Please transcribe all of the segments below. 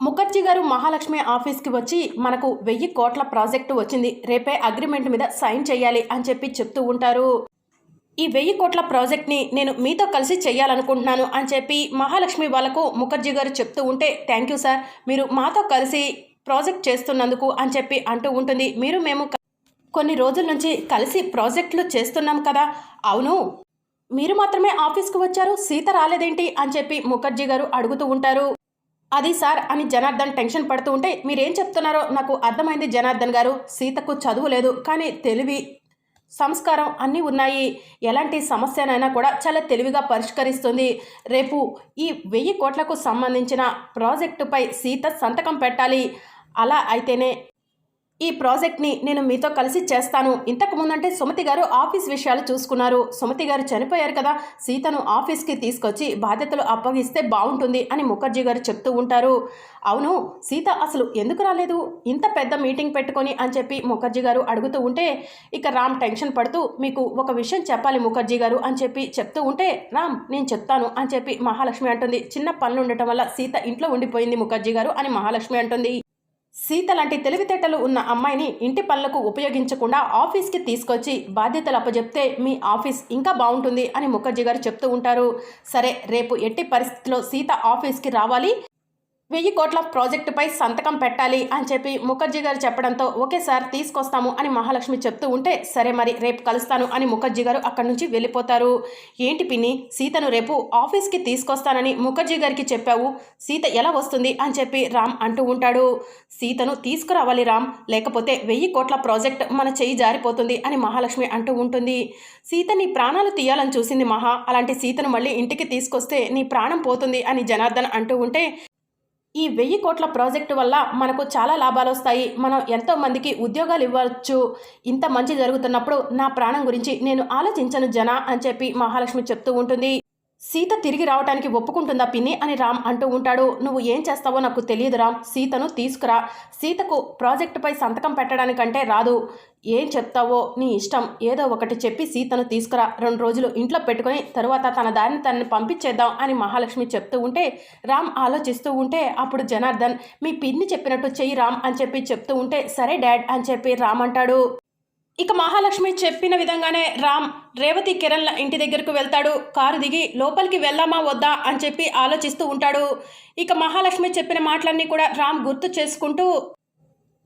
ముఖర్జీ గారు మహాలక్ష్మి ఆఫీస్కి వచ్చి మనకు వెయ్యి కోట్ల ప్రాజెక్టు వచ్చింది. రేపే అగ్రిమెంట్ మీద సైన్ చేయాలి అని చెప్పి చెప్తూ ఉంటారు. ఈ వెయ్యి కోట్ల ప్రాజెక్ట్ని నేను మీతో కలిసి చేయాలనుకుంటున్నాను అని చెప్పి మహాలక్ష్మి వాళ్ళకు ముఖర్జీ గారు చెప్తూ ఉంటే థ్యాంక్ యూ సార్. మీరు మాతో కలిసి ప్రాజెక్ట్ చేస్తున్నందుకు అని చెప్పి అంటూ ఉంటుంది. మీరు మేము కొన్ని రోజుల నుంచి కలిసి ప్రాజెక్టులు చేస్తున్నాం కదా. అవును. మీరు మాత్రమే ఆఫీస్కి వచ్చారు. సీత రాలేదేంటి? అని చెప్పి ముఖర్జీ గారు అడుగుతూ ఉంటారు. అది సార్ అని జనార్దన్ టెన్షన్ పడుతూ ఉంటే మీరేం చెప్తున్నారో నాకు అర్థమైంది జనార్దన్ గారు. సీతకు చదువు లేదు కానీ తెలివి సంస్కారం అన్నీ ఉన్నాయి. ఎలాంటి సమస్యనైనా కూడా చాలా తెలివిగా పరిష్కరిస్తుంది. రేపు ఈ వెయ్యి కోట్లకు సంబంధించిన ప్రాజెక్టుపై సీత సంతకం పెట్టాలి. అలా అయితేనే ఈ ప్రాజెక్ట్ని నేను మీతో కలిసి చేస్తాను. ఇంతకు ముందంటే సుమతి గారు ఆఫీస్ విషయాలు చూసుకున్నారు. సుమతి గారు చనిపోయారు కదా సీతను ఆఫీస్కి తీసుకొచ్చి బాధ్యతలు అప్పగిస్తే బాగుంటుంది అని ముఖర్జీ గారు చెప్తూ ఉంటారు. అవును సీత అసలు ఎందుకు రాలేదు? ఇంత పెద్ద మీటింగ్ పెట్టుకొని అని చెప్పి ముఖర్జీ గారు అడుగుతూ ఉంటే ఇక రామ్ టెన్షన్ పడుతూ మీకు ఒక విషయం చెప్పాలి ముఖర్జీ గారు అని చెప్పి చెప్తూ ఉంటే రామ్ నేను చెప్తాను అని చెప్పి మహాలక్ష్మి అంటుంది. చిన్న పనులు ఉండటం వల్ల సీత ఇంట్లో ఉండిపోయింది ముఖర్జీ గారు అని మహాలక్ష్మి అంటుంది. సీత లాంటి తెలివితేటలు ఉన్న అమ్మాయిని ఇంటి పనులకు ఉపయోగించకుండా ఆఫీస్కి తీసుకొచ్చి బాధ్యతలు అప్పజెప్తే మీ ఆఫీస్ ఇంకా బాగుంటుంది అని ముఖర్జీ గారు చెప్తూ ఉంటారు. సరే రేపు ఎట్టి పరిస్థితిలో సీత ఆఫీస్కి రావాలి? వెయ్యి కోట్ల ప్రాజెక్టుపై సంతకం పెట్టాలి అని చెప్పి ముఖర్జీ గారు చెప్పడంతో ఓకే సార్ తీసుకొస్తాము అని మహాలక్ష్మి చెప్తూ ఉంటే సరే మరి రేపు కలుస్తాను అని ముఖర్జీ గారు అక్కడి నుంచి వెళ్ళిపోతారు. ఏంటి పిన్ని సీతను రేపు ఆఫీస్కి తీసుకొస్తానని ముఖర్జీ గారికి చెప్పావు. సీత ఎలా వస్తుంది? అని చెప్పి రామ్ అంటూ ఉంటాడు. సీతను తీసుకురావాలి రామ్ లేకపోతే వెయ్యి కోట్ల ప్రాజెక్ట్ మన చెయ్యి జారిపోతుంది అని మహాలక్ష్మి అంటూ ఉంటుంది. సీత నీ ప్రాణాలు తీయాలని చూసింది మహా. అలాంటి సీతను మళ్ళీ ఇంటికి తీసుకొస్తే నీ ప్రాణం పోతుంది అని జనార్దన్ అంటూ ఉంటే ఈ వెయ్యి కోట్ల ప్రాజెక్టు వల్ల మనకు చాలా లాభాలు వస్తాయి. మనం ఎంతో మందికి ఉద్యోగాలు ఇవ్వచ్చు. ఇంత మంచి జరుగుతున్నప్పుడు నా ప్రాణం గురించి నేను ఆలోచించను జన అని చెప్పి మహాలక్ష్మి చెప్తూ ఉంటుంది. సీత తిరిగి రావటానికి ఒప్పుకుంటుందా పిన్ని? అని రామ్ అంటూ ఉంటాడు. నువ్వు ఏం చేస్తావో నాకు తెలియదు రామ్. సీతను తీసుకురా. సీతకు ప్రాజెక్టుపై సంతకం పెట్టడానికంటే రాదు. ఏం చెప్తావో నీ ఇష్టం. ఏదో ఒకటి చెప్పి సీతను తీసుకురా. రెండు రోజులు ఇంట్లో పెట్టుకొని తరువాత తన దారిని తనని పంపించేద్దాం అని మహాలక్ష్మి చెప్తూ ఉంటే రామ్ ఆలోచిస్తూ ఉంటే అప్పుడు జనార్దన్ మీ పిన్ని చెప్పినట్టు చెయ్యి రామ్ అని చెప్పి చెప్తూ ఉంటే సరే డాడ్ అని చెప్పి రామ్ అంటాడు. ఇక మహాలక్ష్మి చెప్పిన విధంగానే రామ్ రేవతి కిరణ్ల ఇంటి దగ్గరకు వెళ్తాడు. కారు దిగి లోపలికి వెళ్దామా వద్దా అని చెప్పి ఆలోచిస్తూ ఉంటాడు. ఇక మహాలక్ష్మి చెప్పిన మాటలన్నీ కూడా రామ్ గుర్తు చేసుకుంటూ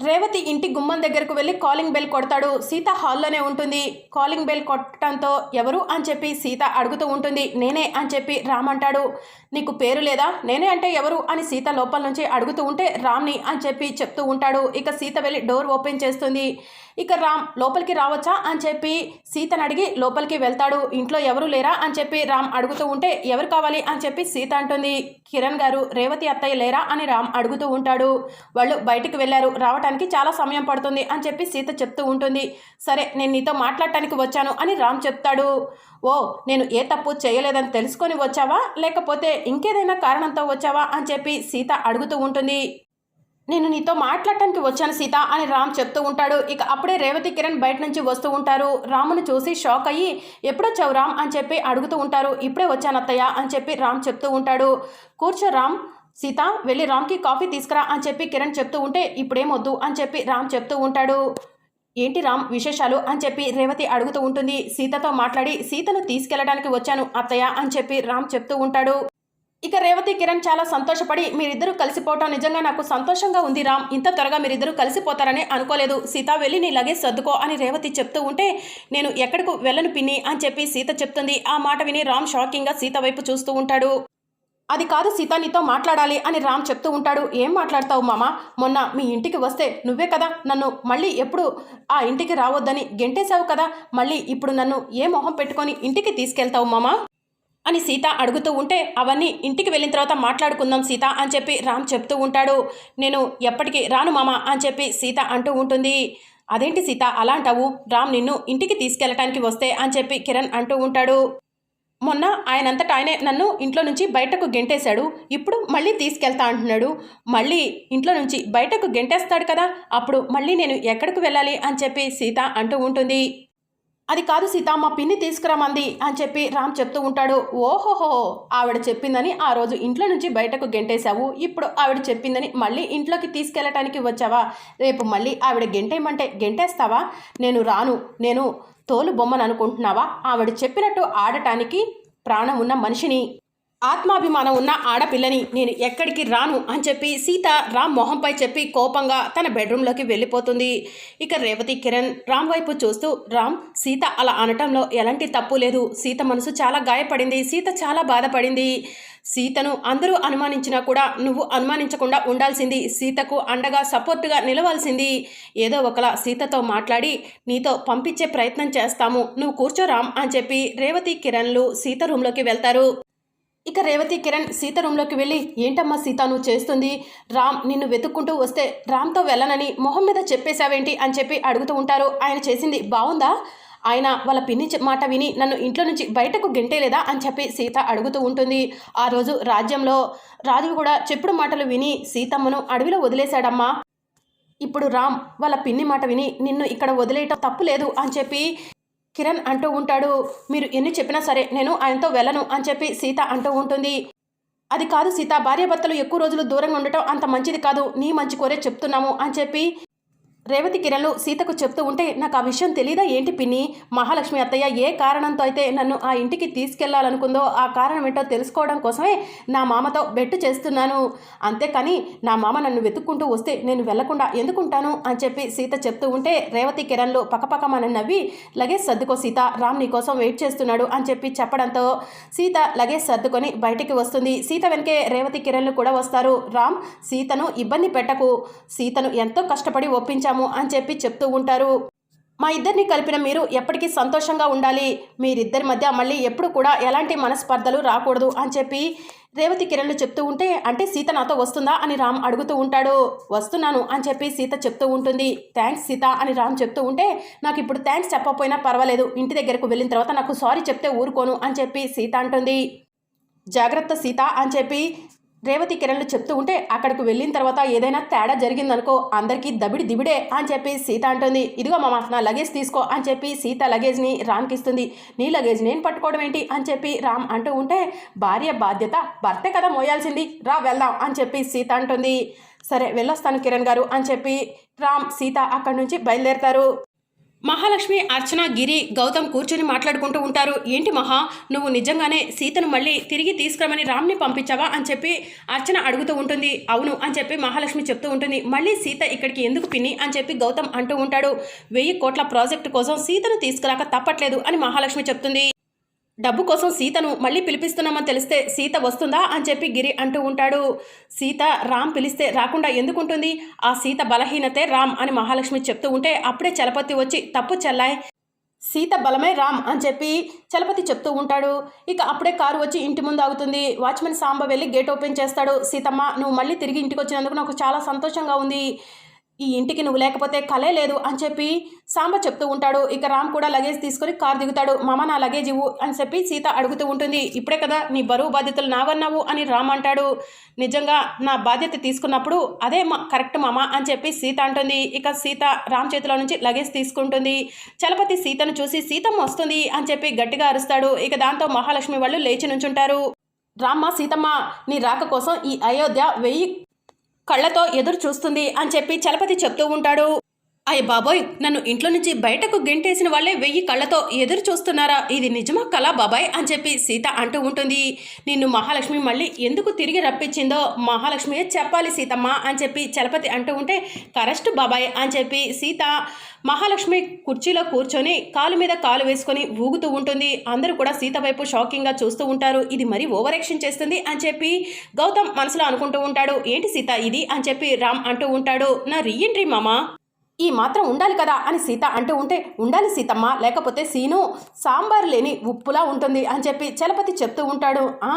రేవతి ఇంటి గుమ్మం దగ్గరకు వెళ్ళి కాలింగ్ బెల్ కొడతాడు. సీత హాల్లోనే ఉంటుంది. కాలింగ్ బెల్ కొట్టడంతో ఎవరు అని చెప్పి సీత అడుగుతూ ఉంటుంది. నేనే అని చెప్పి రామ్ అంటాడు. నీకు పేరు లేదా? నేనే అంటే ఎవరు? అని సీత లోపల నుంచి అడుగుతూ ఉంటే రామ్ని అని చెప్పి చెప్తూ ఉంటాడు. ఇక సీత వెళ్ళి డోర్ ఓపెన్ చేస్తుంది. ఇక రామ్ లోపలికి రావచ్చా అని చెప్పి సీతను అడిగి లోపలికి వెళ్తాడు. ఇంట్లో ఎవరు లేరా అని చెప్పి రామ్ అడుగుతూ ఉంటే ఎవరు కావాలి అని చెప్పి సీత అంటుంది. కిరణ్ గారు రేవతి అత్తయ్య లేరా అని రామ్ అడుగుతూ ఉంటాడు. వాళ్ళు బయటికి వెళ్ళారు. రావడానికి చాలా సమయం పడుతుంది అని చెప్పి సీత చెప్తూ ఉంటుంది. సరే నేను నీతో మాట్లాడటానికి వచ్చాను అని రామ్ చెప్తాడు. ఓ నేను ఏ తప్పు చేయలేదని తెలుసుకొని వచ్చావా? లేకపోతే ఇంకేదైనా కారణంతో వచ్చావా? అని చెప్పి సీత అడుగుతూ ఉంటుంది. నేను నీతో మాట్లాడటానికి వచ్చాను సీత అని రామ్ చెప్తూ ఉంటాడు. ఇక అప్పుడే రేవతి కిరణ్ బయట నుంచి వస్తూ ఉంటారు. రామును చూసి షాక్ అయ్యి ఎప్పుడొచ్చావు రామ్? అని చెప్పి అడుగుతూ ఉంటారు. ఇప్పుడే వచ్చాను అత్తయ్య అని చెప్పి రామ్ చెప్తూ ఉంటాడు. కూర్చో రామ్ సీత వెళ్ళి రామ్కి కాఫీ తీసుకురా అని చెప్పి కిరణ్ చెప్తూ ఉంటే ఇప్పుడేమొద్దు అని చెప్పి రామ్ చెప్తూ ఉంటాడు. ఏంటి రామ్ విశేషాలు అని చెప్పి రేవతి అడుగుతూ ఉంటుంది. సీతతో మాట్లాడి సీతను తీసుకెళ్ళడానికి వచ్చాను అత్తయ్య అని చెప్పి రామ్ చెప్తూ ఉంటాడు. ఇక రేవతి కిరణ్ చాలా సంతోషపడి మీరిద్దరూ కలిసిపోవటం నిజంగా నాకు సంతోషంగా ఉంది రామ్. ఇంత త్వరగా మీరిద్దరూ కలిసిపోతారని అనుకోలేదు. సీత వెళ్ళి నీ లగేజ్ సర్దుకో అని రేవతి చెప్తూ ఉంటే నేను ఎక్కడికి వెళ్ళను పిన్ని అని చెప్పి సీత చెప్తుంది. ఆ మాట విని రామ్ షాకింగ్గా సీత వైపు చూస్తూ ఉంటాడు. అది కాదు సీత నీతో మాట్లాడాలి అని రామ్ చెప్తూ ఉంటాడు. ఏం మాట్లాడతావు మామ? మొన్న మీ ఇంటికి వస్తే నువ్వే కదా నన్ను మళ్ళీ ఎప్పుడు ఆ ఇంటికి రావద్దని గెంటేశావు కదా మళ్ళీ ఇప్పుడు నన్ను ఏ మొహం పెట్టుకొని ఇంటికి తీసుకెళ్తావు మామ? అని సీత అడుగుతూ ఉంటే అవన్నీ ఇంటికి వెళ్ళిన తర్వాత మాట్లాడుకుందాం సీత అని చెప్పి రామ్ చెప్తూ ఉంటాడు. నేను ఎప్పటికీ రాను మామ అని చెప్పి సీత అంటూ ఉంటుంది. అదేంటి సీత అలా అంటావు? రామ్ నిన్ను ఇంటికి తీసుకెళ్ళటానికి వస్తే అని చెప్పి కిరణ్ అంటూ ఉంటాడు. మొన్న ఆయనంతటా ఆయనే నన్ను ఇంట్లో నుంచి బయటకు గెంటేశాడు. ఇప్పుడు మళ్ళీ తీసుకెళ్తా అంటున్నాడు. మళ్ళీ ఇంట్లో నుంచి బయటకు గెంటేస్తాడు కదా. అప్పుడు మళ్ళీ నేను ఎక్కడికి వెళ్ళాలి అని చెప్పి సీత అంటూ ఉంటుంది. అది కాదు సీత మా పిన్ని తీసుకురామంది అని చెప్పి రామ్ చెప్తూ ఉంటాడు. ఓహోహో ఆవిడ చెప్పిందని ఆ రోజు ఇంట్లో నుంచి బయటకు గెంటేశావు. ఇప్పుడు ఆవిడ చెప్పిందని మళ్ళీ ఇంట్లోకి తీసుకెళ్ళటానికి వచ్చావా? రేపు మళ్ళీ ఆవిడ గెంటేయమంటే గెంటేస్తావా? నేను రాను. నేను తోలు బొమ్మను అనుకుంటున్నావా ఆవిడ చెప్పినట్టు ఆడటానికి ప్రాణం ఉన్న మనిషిని ఆత్మాభిమానం ఉన్న ఆడపిల్లని నేను ఎక్కడికి రాను అని చెప్పి సీత రామ్ మొహంపై చెప్పి కోపంగా తన బెడ్రూమ్లోకి వెళ్ళిపోతుంది. ఇక రేవతి కిరణ్ రామ్ వైపు చూస్తూ రామ్ సీత అలా అనటంలో ఎలాంటి తప్పు లేదు. సీత మనసు చాలా గాయపడింది. సీత చాలా బాధపడింది. సీతను అందరూ అనుమానించినా కూడా నువ్వు అనుమానించకుండా ఉండాల్సింది. సీతకు అండగా సపోర్టుగా నిలవాల్సింది. ఏదో ఒకలా సీతతో మాట్లాడి నీతో పంపించే ప్రయత్నం చేస్తాము. నువ్వు కూర్చోరామ్ అని చెప్పి రేవతి కిరణ్లు సీత రూమ్లోకి వెళ్తారు. ఇక రేవతి కిరణ్ సీత రూమ్లోకి వెళ్ళి ఏంటమ్మా సీత నువ్వు చేస్తుంది? రామ్ నిన్ను వెతుక్కుంటూ వస్తే రామ్తో వెళ్ళనని మొహం మీద చెప్పేశావేంటి? అని చెప్పి అడుగుతూ ఉంటారు. ఆయన చేసింది బాగుందా ఆయన వాళ్ళ పిన్ని మాట విని నన్ను ఇంట్లో నుంచి బయటకు గెంటేలేదా? అని చెప్పి సీత అడుగుతూ ఉంటుంది. ఆ రోజు రాజ్యంలో రాజు కూడా చెప్పుడు మాటలు విని సీతమ్మను అడవిలో వదిలేశాడమ్మా. ఇప్పుడు రామ్ వాళ్ళ పిన్ని మాట విని నిన్ను ఇక్కడ వదిలేయటం తప్పు లేదు అని చెప్పి కిరణ్ అంటూ ఉంటాడు. మీరు ఎన్ని చెప్పినా సరే నేను ఆయనతో వెళ్ళను అని చెప్పి సీత అంటూ ఉంటుంది. అది కాదు సీత భార్యాభర్తలు ఎక్కువ రోజులు దూరంగా ఉండటం అంత మంచిది కాదు. నీ మంచి కోరే చెప్తున్నాము అని చెప్పి రేవతి కిరణ్లు సీతకు చెప్తూ ఉంటే నాకు ఆ విషయం తెలీదా? ఏంటి పిన్ని? మహాలక్ష్మి అత్తయ్య ఏ కారణంతో అయితే నన్ను ఆ ఇంటికి తీసుకెళ్ళాలనుకుందో ఆ కారణం ఏంటో తెలుసుకోవడం కోసమే నా మామతో బెట్టు చేస్తున్నాను. అంతేకాని నా మామ నన్ను వెతుక్కుంటూ వస్తే నేను వెళ్ళకుండా ఎందుకుంటాను? అని చెప్పి సీత చెప్తూ ఉంటే రేవతి కిరణ్లు పక్కపక్కమని నవ్వి లగేజ్ సర్దుకో సీత రామ్ నీ కోసం వెయిట్ చేస్తున్నాడు అని చెప్పి చెప్పడంతో సీత లగేజ్ సర్దుకొని బయటికి వస్తుంది. సీత వెనకే రేవతి కిరణ్లు కూడా వస్తారు. రామ్ సీతను ఇబ్బంది పెట్టకు. సీతను ఎంతో కష్టపడి ఒప్పించారు ఒప్పించాము అని చెప్పి చెప్తూ ఉంటారు. మా ఇద్దరిని కలిపిన మీరు ఎప్పటికీ సంతోషంగా ఉండాలి. మీరిద్దరి మధ్య మళ్ళీ ఎప్పుడు కూడా ఎలాంటి మనస్పర్ధలు రాకూడదు అని చెప్పి రేవతి కిరణ్లు చెప్తూ ఉంటే అంటే సీత నాతో వస్తుందా అని రామ్ అడుగుతూ ఉంటాడు. వస్తున్నాను అని చెప్పి సీత చెప్తూ ఉంటుంది. థ్యాంక్స్ సీత అని రామ్ చెప్తూ ఉంటే నాకు ఇప్పుడు థ్యాంక్స్ చెప్పకపోయినా పర్వాలేదు. ఇంటి దగ్గరకు వెళ్ళిన తర్వాత నాకు సారీ చెప్తే ఊరుకోను అని చెప్పి సీత అంటుంది. జాగ్రత్త సీత అని చెప్పి రేవతి కిరణ్లు చెప్తూ ఉంటే అక్కడికి వెళ్ళిన తర్వాత ఏదైనా తేడా జరిగిందనుకో అందరికీ దబిడి దిబిడే అని చెప్పి సీత అంటుంది. ఇదిగో మామ నా లగేజ్ తీసుకో అని చెప్పి సీత లగేజ్ని రామ్కి ఇస్తుంది నీ లగేజ్ నేను పట్టుకోవడం ఏంటి అని చెప్పి రామ్ అంటూ ఉంటే భార్య బాధ్యత భర్తే కదా మోయాల్సింది రా వెళ్దాం అని చెప్పి సీత అంటుంది. సరే వెళ్ళొస్తాను కిరణ్ గారు అని చెప్పి రామ్ సీత అక్కడి నుంచి బయలుదేరతారు. మహాలక్ష్మి అర్చన గిరి గౌతమ్ కూర్చొని మాట్లాడుకుంటూ ఉంటారు. ఏంటి మహా? నువ్వు నిజంగానే సీతను మళ్ళీ తిరిగి తీసుకురమని రామ్ని పంపించావా అని చెప్పి అర్చన అడుగుతూ ఉంటుంది. అవును అని చెప్పి మహాలక్ష్మి చెప్తూ ఉంటుంది. మళ్ళీ సీత ఇక్కడికి ఎందుకు పిన్ని అని చెప్పి గౌతమ్ అంటూ ఉంటాడు. వెయ్యి కోట్ల ప్రాజెక్టు కోసం సీతను తీసుకురాక తప్పట్లేదు అని మహాలక్ష్మి చెప్తుంది. డబ్బు కోసం సీతను మళ్ళీ పిలిపిస్తున్నామని తెలిస్తే సీత వస్తుందా అని చెప్పి గిరి అంటూ ఉంటాడు. సీత రామ్ పిలిస్తే రాకుండా ఎందుకుంటుంది? ఆ సీత బలహీనతే రామ్ అని మహాలక్ష్మి చెప్తూ ఉంటే అప్పుడే చలపతి వచ్చి తప్పు చెల్లాయ్ సీత బలమే రామ్ అని చెప్పి చలపతి చెప్తూ ఉంటాడు. ఇక అప్పుడే కారు వచ్చి ఇంటి ముందు ఆగుతుంది. వాచ్మెన్ సాంబ వెళ్ళి గేట్ ఓపెన్ చేస్తాడు. సీతమ్మ నువ్వు మళ్ళీ తిరిగి ఇంటికి వచ్చినందుకు నాకు చాలా సంతోషంగా ఉంది. ఈ ఇంటికి నువ్వు లేకపోతే కలే లేదు అని చెప్పి సాంబ చెప్తూ ఉంటాడు. ఇక రామ్ కూడా లగేజ్ తీసుకొని కారు దిగుతాడు. మామ నా లగేజ్ ఇవ్వు అని చెప్పి సీత అడుగుతూ ఉంటుంది. ఇప్పుడే కదా నీ బరువు బాధ్యతలు నావన్నావు అని రామ్ అంటాడు. నిజంగా నా బాధ్యత తీసుకున్నప్పుడు అదే మా కరెక్ట్ మామ అని చెప్పి సీత అంటుంది. ఇక సీత రామ్ చేతిలో నుంచి లగేజ్ తీసుకుంటుంది. చలపతి సీతను చూసి సీతమ్మ వస్తుంది అని చెప్పి గట్టిగా అరుస్తాడు. ఇక దాంతో మహాలక్ష్మి వాళ్ళు లేచి నుంచుంటారు. రామ్మ సీతమ్మ నీ రాక కోసం ఈ అయోధ్య వెయ్యి కళ్ళతో ఎదురు చూస్తుంది అని చెప్పి చలపతి చెప్తూ ఉంటాడు. అయ్య బాబోయ్ నన్ను ఇంట్లో నుంచి బయటకు గెంటేసిన వాళ్ళే వెయ్యి కళ్ళతో ఎదురు చూస్తున్నారా? ఇది నిజమా కళ బాబాయ్? అని చెప్పి సీత అంటూ ఉంటుంది. నిన్ను మహాలక్ష్మి మళ్ళీ ఎందుకు తిరిగి రప్పించిందో మహాలక్ష్మియే చెప్పాలి సీతమ్మ అని చెప్పి చలపతి అంటూ ఉంటే కరెస్ట్ బాబాయ్ అని చెప్పి సీత మహాలక్ష్మి కుర్చీలో కూర్చొని కాలు మీద కాలు వేసుకొని ఊగుతూ ఉంటుంది. అందరూ కూడా సీత వైపు షాకింగ్గా చూస్తూ ఉంటారు. ఇది మరీ ఓవర్ యాక్షన్ చేస్తుంది అని చెప్పి గౌతమ్ మనసులో అనుకుంటూ ఉంటాడు. ఏంటి సీత ఇది? అని చెప్పి రామ్ అంటూ ఉంటాడు. నా రీఎంట్రీ మామా? ఈ మాత్రం ఉండాలి కదా అని సీత అంటూ ఉంటే ఉండాలి సీతమ్మ లేకపోతే సీను సాంబార్ లేని ఉప్పులా ఉంటుంది అని చెప్పి చలపతి చెప్తూ ఉంటాడు. ఆ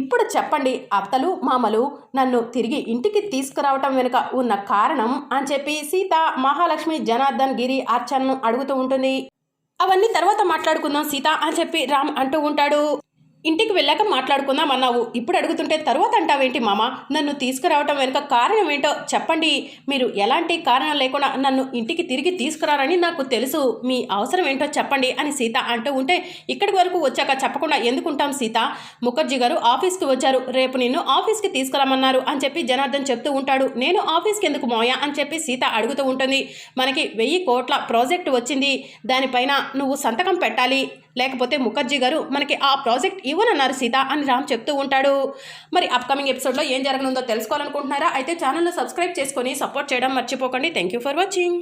ఇప్పుడు చెప్పండి అత్తలు మామలు నన్ను తిరిగి ఇంటికి తీసుకురావటం వెనుక ఉన్న కారణం అని చెప్పి సీత మహాలక్ష్మి జనార్దన్ గిరి అర్చనను అడుగుతూ ఉంటుంది. అవన్నీ తర్వాత మాట్లాడుకుందాం సీత అని చెప్పి రామ్ అంటూ ఉంటాడు. ఇంటికి వెళ్ళాక మాట్లాడుకుందాం అన్నావు. ఇప్పుడు అడుగుతుంటే తర్వాత అంటావేంటి మామ? నన్ను తీసుకురావటం వెనుక కారణం ఏంటో చెప్పండి. మీరు ఎలాంటి కారణం లేకుండా నన్ను ఇంటికి తిరిగి తీసుకురారని నాకు తెలుసు. మీ అవసరం ఏంటో చెప్పండి అని సీత అంటూ ఉంటే ఇక్కడి వరకు వచ్చాక చెప్పకుండా ఎందుకుంటాం సీత? ముఖర్జీ గారు ఆఫీస్కి వచ్చారు. రేపు నిన్ను ఆఫీస్కి తీసుకురామన్నారు అని చెప్పి జనార్దన్ చెప్తూ ఉంటాడు. నేను ఆఫీస్కి ఎందుకు మోయా అని చెప్పి సీత అడుగుతూ ఉంటుంది. మనకి వెయ్యి కోట్ల ప్రాజెక్ట్ వచ్చింది. దానిపైన నువ్వు సంతకం పెట్టాలి. లేకపోతే ముఖర్జీ గారు మనకి ఆ ప్రాజెక్ట్ ఇవ్వనన్నారు సీత అని రామ్ చెప్తూ ఉంటాడు. మరి అప్కమింగ్ ఎపిసోడ్లో ఏం జరగనుందో తెలుసుకోవాలనుకుంటున్నారా? అయితే ఛానల్ను సబ్స్క్రైబ్ చేసుకొని సపోర్ట్ చేయడం మర్చిపోకండి. Thank you for watching